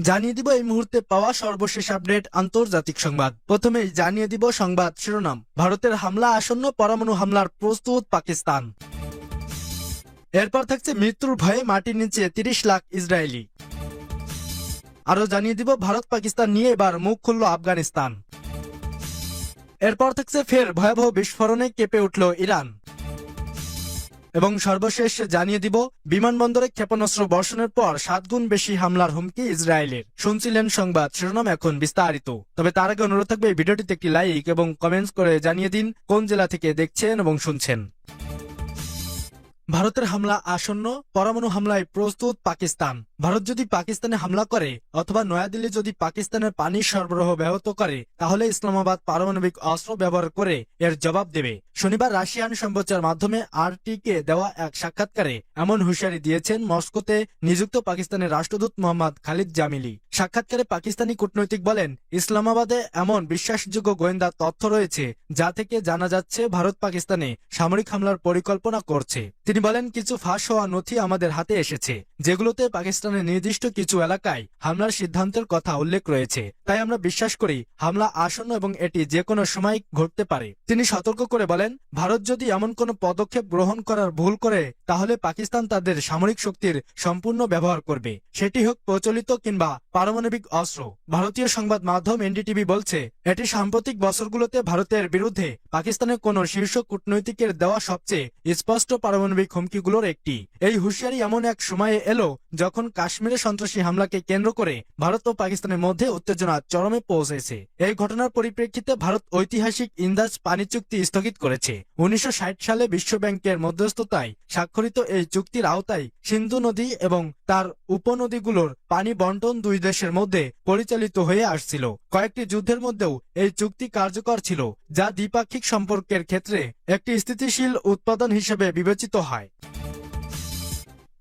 জানিয়ে দিব এই মুহূর্তে পাওয়া সর্বশেষ আপডেট আন্তর্জাতিক সংবাদ। প্রথমে জানিয়ে দিব সংবাদ শিরোনাম। ভারতের হামলা আসন্ন পরমাণু হামলার প্রস্তুত পাকিস্তান। এরপর থাকছে মৃত্যুর ভয়ে মাটির নিচে তিরিশ লাখ ইসরায়েলি। আরও জানিয়ে দিব ভারত পাকিস্তান নিয়ে এবার মুখ খুলল আফগানিস্তান। এরপর থাকছে ফের ভয়াবহ বিস্ফোরণে কেঁপে উঠল ইরান। এবং সর্বশেষ জানিয়ে দিব, বিমানবন্দরে ক্ষেপণাস্ত্র বর্ষণের পর সাতগুণ বেশি হামলার হুমকি ইসরায়েলের। শুনছিলেন সংবাদ, শিরোনাম এখন বিস্তারিত। তবে তার আগে অনুরোধ থাকবে, ভিডিওটিতে একটি লাইক এবং কমেন্টস করে জানিয়ে দিন কোন জেলা থেকে দেখছেন এবং শুনছেন। ভারতের হামলা আসন্ন, পরমাণু হামলায় প্রস্তুত পাকিস্তান। ভারত যদি পাকিস্তানে হামলা করে অথবা নয়াদিল্লি যদি পাকিস্তানের পানি সরবরাহ ব্যাহত করে, তাহলে ইসলামাবাদ পারমাণবিক অস্ত্র ব্যবহার করে এর জবাব দেবে। শনিবার রাশিয়ান সম্প্রচার মাধ্যমে আরটিকে দেওয়া এক সাক্ষাৎকারে এমন হুঁশিয়ারি দিয়েছেন মস্কোতে নিযুক্ত পাকিস্তানের রাষ্ট্রদূত মোহাম্মদ খালিদ জামিলি। সাক্ষাৎকারে পাকিস্তানি কূটনৈতিক বলেন, ইসলামাবাদে এমন বিশ্বাসযোগ্য গোয়েন্দা তথ্য রয়েছে যা থেকে জানা যাচ্ছে ভারত পাকিস্তানে সামরিক হামলার পরিকল্পনা করছে। তিনি বলেন, কিছু ফাঁস হওয়া নথি আমাদের হাতে এসেছে, যেগুলোতে পাকিস্তানের নির্দিষ্ট কিছু এলাকায় হামলার সিদ্ধান্তের কথা উল্লেখ রয়েছে। তাই আমরা বিশ্বাস করি, হামলা আসন্ন এবং এটি যে কোনো সময় ঘটতে পারে। তিনি সতর্ক করে বলেন, ভারত যদি এমন কোনো পদক্ষেপ গ্রহণ করার ভুল করে, তাহলে পাকিস্তান তাদের সামরিক শক্তির সম্পূর্ণ ব্যবহার করবে। সেটি হোক প্রচলিত কিংবা পারমাণবিক অস্ত্র। ভারতীয় সংবাদ মাধ্যম এনডিটিভি বলছে, এটি সাম্প্রতিক বছরগুলোতে ভারতের বিরুদ্ধে পাকিস্তানের কোন শীর্ষ কূটনৈতিকের দেওয়া সবচেয়ে স্পষ্ট পারমাণবিক হুমকিগুলোর একটি। এই হুঁশিয়ারি এমন এক সময়ে এলো, যখন কাশ্মীরে সন্ত্রাসী হামলাকে কেন্দ্র করে ভারত ও পাকিস্তানের মধ্যে উত্তেজনা চরমে পৌঁছেছে। এই ঘটনার পরিপ্রেক্ষিতে ভারত ঐতিহাসিক ইন্দাজ পানি চুক্তি স্থগিত করেছে। উনিশশো ষাট সালে বিশ্বব্যাংকের মধ্যস্থতায় স্বাক্ষরিত এই চুক্তির আওতায় সিন্ধু নদী এবং তার উপনদীগুলোর পানি বন্টন দুই দেশের মধ্যে পরিচালিত হয়ে আসছিল। কয়েকটি যুদ্ধের মধ্যেও এই চুক্তি কার্যকর ছিল, যা দ্বিপাক্ষিক সম্পর্কের ক্ষেত্রে একটি স্থিতিশীল উৎপাদন হিসেবে বিবেচিত হয়।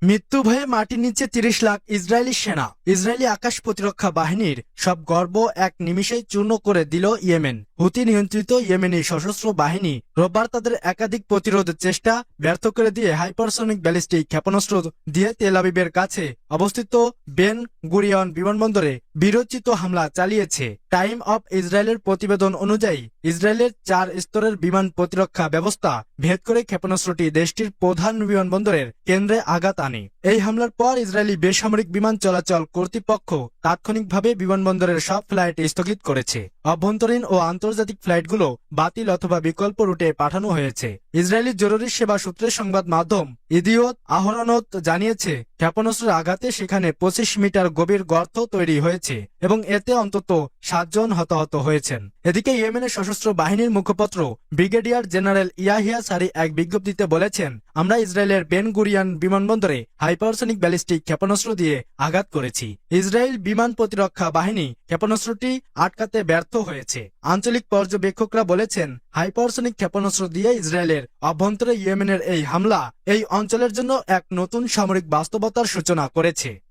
মৃত্যু ভয়ে মাটির নিচে তিরিশ লাখ ইসরায়েলি সেনা। ইসরায়েলি আকাশ প্রতিরক্ষা বাহিনীর সব গর্ব এক নিমিষেই চূর্ণ করে দিল ইয়েমেন। হুতি নিয়ন্ত্রিত ইয়েমেনি সশস্ত্র বাহিনী রোববার তাদের একাধিক প্রতিরোধের চেষ্টা ব্যর্থ করে দিয়ে হাইপারসনিক ব্যালিস্টিক ক্ষেপণাস্ত্র দিয়ে তেলাবিবের কাছে অবস্থিত বেন গুরিয়ন বিমানবন্দরে বিরোচিত হামলা চালিয়েছে। টাইম অফ ইসরায়েলের প্রতিবেদন অনুযায়ী, ইসরায়েলের চার স্তরের বিমান প্রতিরক্ষা ব্যবস্থা ভেদ করে ক্ষেপণাস্ত্রটি দেশটির প্রধান বিমানবন্দরের কেন্দ্রে আঘাত আনে। এই হামলার পর ইসরায়েলি বেসামরিক বিমান চলাচল কর্তৃপক্ষ তাৎক্ষণিকভাবে বিমানবন্দরের সব ফ্লাইট স্থগিত করেছে। অভ্যন্তরীণ ও আন্তর্জাতিক ফ্লাইটগুলো বাতিল অথবা বিকল্প রুটে পাঠানো হয়েছে। ইসরায়েলি জরুরি সেবা সূত্রের সংবাদ মাধ্যম ইদিওত আহরণত জানিয়েছে, ক্ষেপণাস্ত্রের আঘাতে সেখানে পঁচিশ মিটার গভীর গর্ত তৈরি হয়েছে এবং এতে অন্তত সাতজন হতাহত হয়েছেন। এদিকে ইয়েমেনের সশস্ত্র বাহিনীর মুখপাত্র ব্রিগেডিয়ার জেনারেল ইয়াহিয়া সারি এক বিজ্ঞপ্তিতে বলেছেন, আমরা ইসরায়েলের বেন গুরিয়ান বিমানবন্দরে হাইপারসনিক ব্যালিস্টিক ক্ষেপণাস্ত্র দিয়ে আঘাত করেছি। ইসরায়েল বিমান প্রতিরক্ষা বাহিনী ক্ষেপণাস্ত্রটি আটকাতে ব্যর্থ হয়েছে। আঞ্চলিক পর্যবেক্ষকরা বলেছেন, হাইপারসনিক ক্ষেপণাস্ত্র দিয়ে ইসরায়েলের অভ্যন্তরে ইয়েমেনের এই হামলা এই অঞ্চলের জন্য এক নতুন সামরিক বাস্তবতার সূচনা করেছে।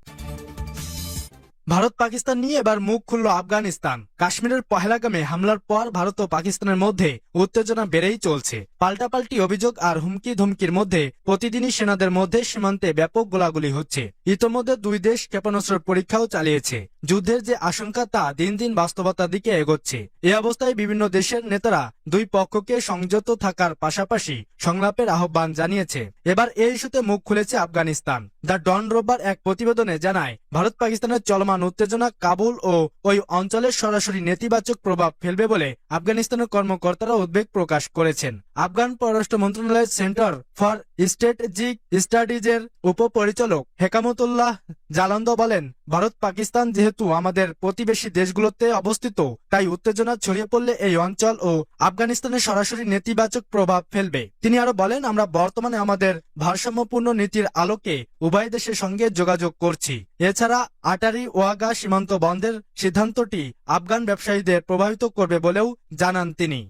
ভারত পাকিস্তান নিয়ে এবার মুখ খুলল আফগানিস্তান। কাশ্মীরের পহেলাগামে হামলার পর ভারত ও পাকিস্তানের মধ্যে উত্তেজনা বেড়েই চলছে। পাল্টাপাল্টি অভিযোগ আর হুমকি ধমকির মধ্যে প্রতিদিনই সেনাদের মধ্যে সীমান্তে ব্যাপক গোলাগুলি হচ্ছে। ইতোমধ্যে দুই দেশ ক্ষেপণাস্ত্রের পরীক্ষাও চালিয়েছে। যুদ্ধের যে আশঙ্কা তা দিন দিন বাস্তবতার দিকে এগোচ্ছে। এ অবস্থায় বিভিন্ন দেশের নেতারা দুই পক্ষকে সংযত থাকার পাশাপাশি সংলাপের আহ্বান জানিয়েছে। এবার এই ইস্যুতে মুখ খুলেছে আফগানিস্তান। দ্য ডন রোববার এক প্রতিবেদনে জানায়, ভারত পাকিস্তানের চলমান উত্তেজনা কাবুল ও ওই অঞ্চলের সরাসরি নেতিবাচক প্রভাব ফেলবে বলে আফগানিস্তানের কর্মকর্তারা উদ্বেগ প্রকাশ করেছেন। আফগান পররাষ্ট্র মন্ত্রণালয়ের সেন্টার ফর স্ট্র্যাটেজিক স্টাডিজের উপপরিচালক হেকামতুল্লাহ জালান্দ বলেন, ভারত পাকিস্তান যেহেতু আমাদের প্রতিবেশী দেশগুলোতে অবস্থিত, তাই উত্তেজনা ছড়িয়ে পড়লে এই অঞ্চল ও আফগানিস্তানের সরাসরি নেতিবাচক প্রভাব ফেলবে। তিনি আরও বলেন, আমরা বর্তমানে আমাদের ভারসাম্যপূর্ণ নীতির আলোকে উভয় দেশের সঙ্গে যোগাযোগ করছি। এছাড়া আটারি ওয়াগা সীমান্ত বন্ধের সিদ্ধান্তটি আফগান ব্যবসায়ীদের প্রভাবিত করবে বলেও জানান তিনি।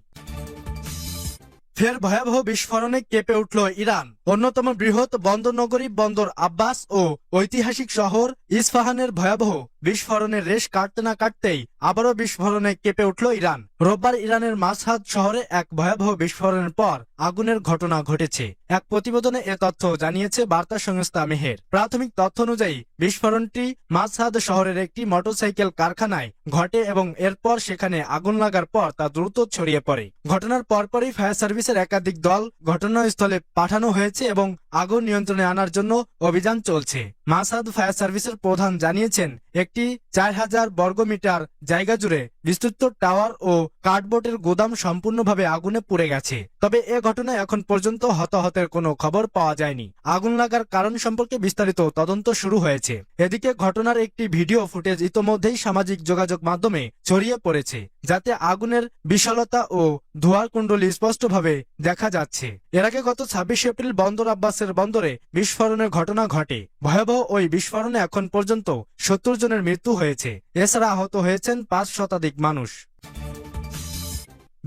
ফের ভয়াবহ বিস্ফোরণে কেঁপে উঠল ইরান। অন্যতম বৃহৎ বন্দর নগরী বন্দর আব্বাস ও ঐতিহাসিক শহর ইস্পাহানের ভয়াবহ বিস্ফোরণের রেশ কাটতে না কাটতেই আবারও বিস্ফোরণে কেঁপে উঠল ইরান। রোববার ইরানের মাসহাদ শহরে এক ভয়াবহ বিস্ফোরণের পর আগুনের ঘটনা ঘটেছে। এক প্রতিবেদনে এ তথ্য জানিয়েছে বার্তা সংস্থা মেহের। প্রাথমিক তথ্য অনুযায়ী, বিস্ফোরণটি মাসহাদ শহরের একটি মোটরসাইকেল কারখানায় ঘটে এবং এরপর সেখানে আগুন লাগার পর তা দ্রুত ছড়িয়ে পড়ে। ঘটনার পরপরই ফায়ার সার্ভিসের একাধিক দল ঘটনাস্থলে পাঠানো হয়েছে এবং আগুন নিয়ন্ত্রণে আনার জন্য অভিযান চলছে। মাসাদ ফায়ার সার্ভিসের প্রধান জানিয়েছেন, একটি চার হাজার বর্গমিটার জায়গা জুড়ে বিস্তৃত টাওয়ার ও কার্ডবোর্ডের গোদাম সম্পূর্ণভাবে আগুনে পুড়ে গেছে। তবে এ ঘটনায় এখন পর্যন্ত হতাহতের কোনো খবর পাওয়া যায়নি। আগুন লাগার কারণ সম্পর্কে বিস্তারিত তদন্ত শুরু হয়েছে। এদিকে ঘটনার একটি ভিডিও ফুটেজ ইতোমধ্যেই সামাজিক যোগাযোগ মাধ্যমে ছড়িয়ে পড়েছে, যাতে আগুনের বিশালতা ও ধোঁয়ার কুণ্ডলী স্পষ্টভাবে দেখা যাচ্ছে। এর আগে গত ছাব্বিশ এপ্রিল বন্দর আব্বাসের বন্দরে বিস্ফোরণের ঘটনা ঘটে। ভয়াবহ ওই বিস্ফোরণে এখন পর্যন্ত সত্তর জনের মৃত্যু হয়েছে। এছাড়া আহত হয়েছেন পাঁচ শতাধিক মানুষ।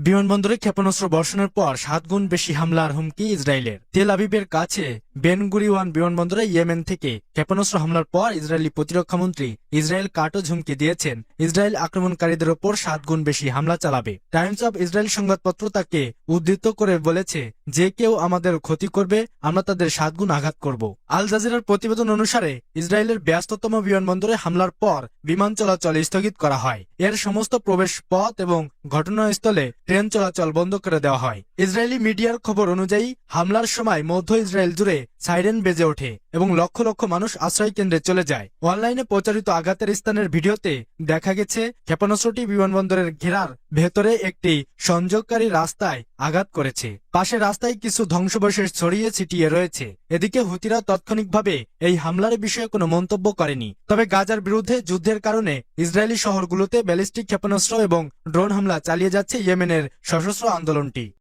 বিমানবন্দরে ক্ষেপণাস্ত্র বর্ষণের পর সাত গুণ বেশি হামলার হুমকি ইসরায়েলের। তেল আবিবের কাছে বেনগুরিওয়ান বিমানবন্দরে ইয়েমেন থেকে ক্ষেপণাস্ত্র হামলার পর ইসরায়েলি প্রতিরক্ষামন্ত্রী ইসরায়েল কাটজ ঝুমকি দিয়েছেন, ইসরায়েল আক্রমণকারীদের ওপর সাত গুণ বেশি হামলা চালাবে। টাইমস অব ইসরায়েল সংবাদপত্র তাকে উদ্ধৃত করে বলেছে, যে কেউ আমাদের ক্ষতি করবে, আমরা তাদের সাত গুণ আঘাত করব। আল জাজিরার প্রতিবেদন অনুসারে, ইসরায়েলের ব্যস্ততম বিমানবন্দরে হামলার পর বিমান চলাচল স্থগিত করা হয়। এর সমস্ত প্রবেশ পথ এবং ঘটনাস্থলে ট্রেন চলাচল বন্ধ করে দেওয়া হয়। ইসরায়েলি মিডিয়ার খবর অনুযায়ী, হামলার সময় মধ্য ইসরায়েল জুড়ে সাইরেন বেজে ওঠে এবং লক্ষ লক্ষ মানুষ আশ্রয় কেন্দ্রে চলে যায়। অনলাইনে প্রচারিত আঘাতের স্থানের ভিডিওতে দেখা গেছে, ক্ষেপণাস্ত্রটি বিমানবন্দরের ঘেরার ভেতরে একটি সংযোগকারী রাস্তায় আঘাত করেছে। পাশে রাস্তায় কিছু ধ্বংসবশেষ ছড়িয়ে ছিটিয়ে রয়েছে। এদিকে হুতিরা তাৎক্ষণিকভাবে এই হামলার বিষয়ে কোনো মন্তব্য করেনি। তবে গাজার বিরুদ্ধে যুদ্ধের কারণে ইসরায়েলি শহরগুলোতে ব্যালিস্টিক ক্ষেপণাস্ত্র এবং ড্রোন হামলা চালিয়ে যাচ্ছে ইয়েমেনের সশস্ত্র আন্দোলনটি।